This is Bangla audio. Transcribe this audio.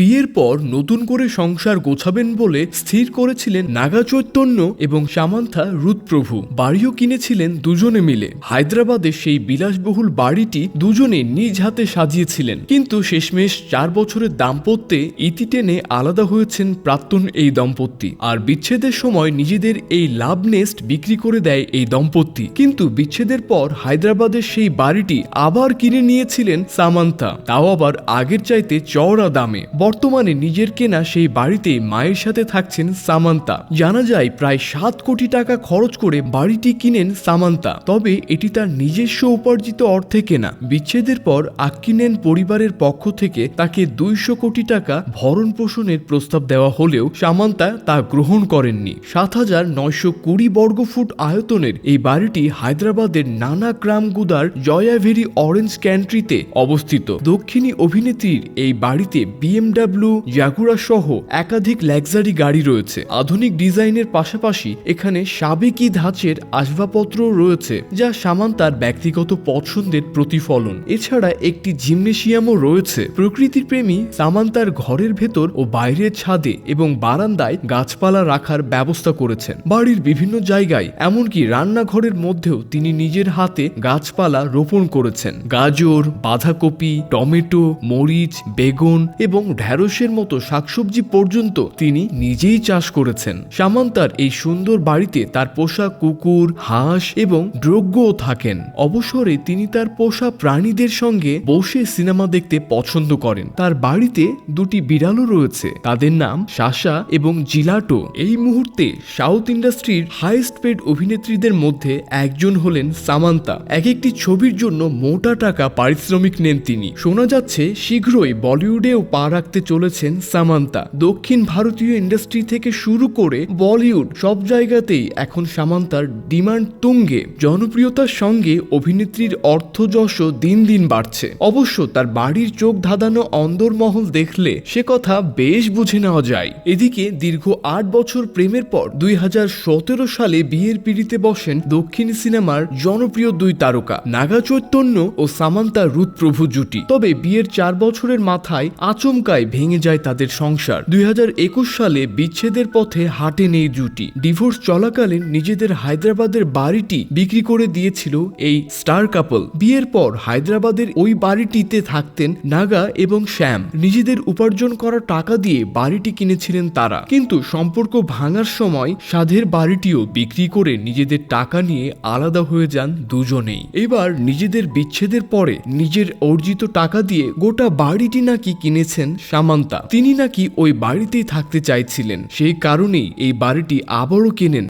বিয়ের পর নতুন করে সংসার গোছাবেন বলে স্থির করেছিলেন নাগা চৈতন্য এবং সামান্থা রুদপ্রভু বাড়িও কিনেছিলেন দুজনে মিলে। হায়দ্রাবাদে সেই বিলাসবহুল বাড়িটি দুজনে নিজ হাতে সাজিয়েছিলেন। কিন্তু শেষমেশ চার বছরের দাম্পত্যে ইতি টেনে আলাদা হয়েছেন প্রাক্তন এই দম্পতি। আর বিচ্ছেদের সময় নিজেদের এই লাভ নেস্ট বিক্রি করে দেয় এই দম্পতি। কিন্তু বিচ্ছেদের পর হায়দ্রাবাদের সেই বাড়িটি আবার কিনে নিয়েছিলেন সামান্থা। তাও আবার আগের চাইতে চওড়া দামে। বর্তমানে নিজের কেনা সেই বাড়িতে মায়ের সাথে থাকছেন সামান্তা। জানা যায় প্রায় সাত কোটি টাকা খরচ করে বাড়িটি কিনেন সামান্তা। তবে এটি তার নিজস্ব উপার্জিত অর্থে কেনা। বিচ্ছেদের পর আক্কি নেন পরিবারের পক্ষ থেকে তাকে দুইশো কোটি টাকা ভরণ পোষণের প্রস্তাব দেওয়া হলেও সামান্তা তা গ্রহণ করেননি। সাত হাজার নয়শো কুড়ি বর্গফুট আয়তনের এই বাড়িটি হায়দ্রাবাদের নানা গ্রামগুদার জয়াভেরি অরেঞ্জ ক্যান্ট্রিতে অবস্থিত। দক্ষিণী অভিনেত্রীর এই বাড়িতে বিএমডাব্লিউ জাগুরা সহ একাধিক লাক্সারি গাড়ি রয়েছে। আধুনিক ডিজাইনের পাশাপাশি এখানে সাবেকি ধাঁচের আসবাবপত্র রয়েছে, যা সামান্তার ব্যক্তিগত পছন্দের প্রতিফলন। এছাড়া একটি জিমনেশিয়ামও রয়েছে। প্রকৃতির প্রেমী সামান্তার ঘরের ভেতর ও বাইরের ছাদে এবং বারান্দায় গাছপালা রাখার ব্যবস্থা করেছেন। বাড়ির বিভিন্ন জায়গায়, এমনকি রান্নাঘরের মধ্যেও তিনি নিজের হাতে গাছপালা রোপণ করেছেন। গাজর, বাঁধাকপি, টমেটো, মরিচ, বেগুন এবং ঢ্যাঁড়সের মতো শাকসবজি পর্যন্ত তিনি নিজেই চাষ করেছেন। সামান্তার এই সুন্দর বাড়িতে তার পোষা কুকুর, হাঁস এবং দ্রব্যও থাকেন। অবসরে তিনি তার পোষা প্রাণীদের সঙ্গে বসে সিনেমা দেখতে পছন্দ করেন। তার বাড়িতে দুটি বিড়ালও রয়েছে। তাদের নাম শাসা এবং জিলাটো। এই মুহূর্তে সাউথ ইন্ডাস্ট্রির হাইস্ট পেড অভিনেত্রীদের মধ্যে একজন হলেন সামান্তা। এক একটি ছবির জন্য মোটা টাকা পারিশ্রমিক নেন তিনি। শোনা যাচ্ছে, শীঘ্রই বলিউডেও পা রাখতে চলেছেন সামান্তা। দক্ষিণ ভারতীয় ইন্ডাস্ট্রি থেকে শুরু করে বলিউড সব জায়গাতেই এখন সামান্তার ডিমান্ড তুঙ্গে। জনপ্রিয়তার সঙ্গে অভিনেত্রীর অর্থযশ দিন দিন বাড়ছে। অবশ্য তার বাড়ির চোখ ধাঁধানো অন্দরমহল দেখলে সে কথা বেশ বুঝে নেওয়া যায়। এদিকে দীর্ঘ আট বছর প্রেমের পর দুই হাজার সতেরো সালে বিয়ের পিড়িতে বসেন দক্ষিণ সিনেমার জনপ্রিয় দুই তারকা, নাগা চৈতন্য ও সামান্তা রুদপ্রভু জুটি। তবে বিয়ের চার বছরের মাথায় আচমকায় ভেঙে যায় তাদের সংসার। দুই হাজার একুশ সালে বিচ্ছেদের পথে হাঁটেন এই জুটি। ডিভোর্স চলাকালীন নিজেদের হায়দ্রাবাদের বাড়িটি বিক্রি করে দিয়েছিল এই স্টার কাপল। বিয়ের পর হায়দ্রাবাদের ওই বাড়িটিতে থাকতেন নাগা এবং শ্যাম। নিজেদের উপার্জন করা টাকা দিয়ে বাড়িটি কিনেছিলেন তারা। কিন্তু সম্পর্ক ভাঙার সময় সাধের বাড়িটিও বিক্রি করে নিজেদের টাকা নিয়ে আলাদা হয়ে যান দুজনেই। এবার নিজেদের বিচ্ছেদের পরে নিজের অর্জিত টাকা দিয়ে গোটা বাড়িটি নাকি কিনেছেন সামান্তা। তিনি নাকি ওই বাড়িতেই থাকতে চাইছিলেন। সেই কারণেই এই বাড়িটি আবারও কেনেন।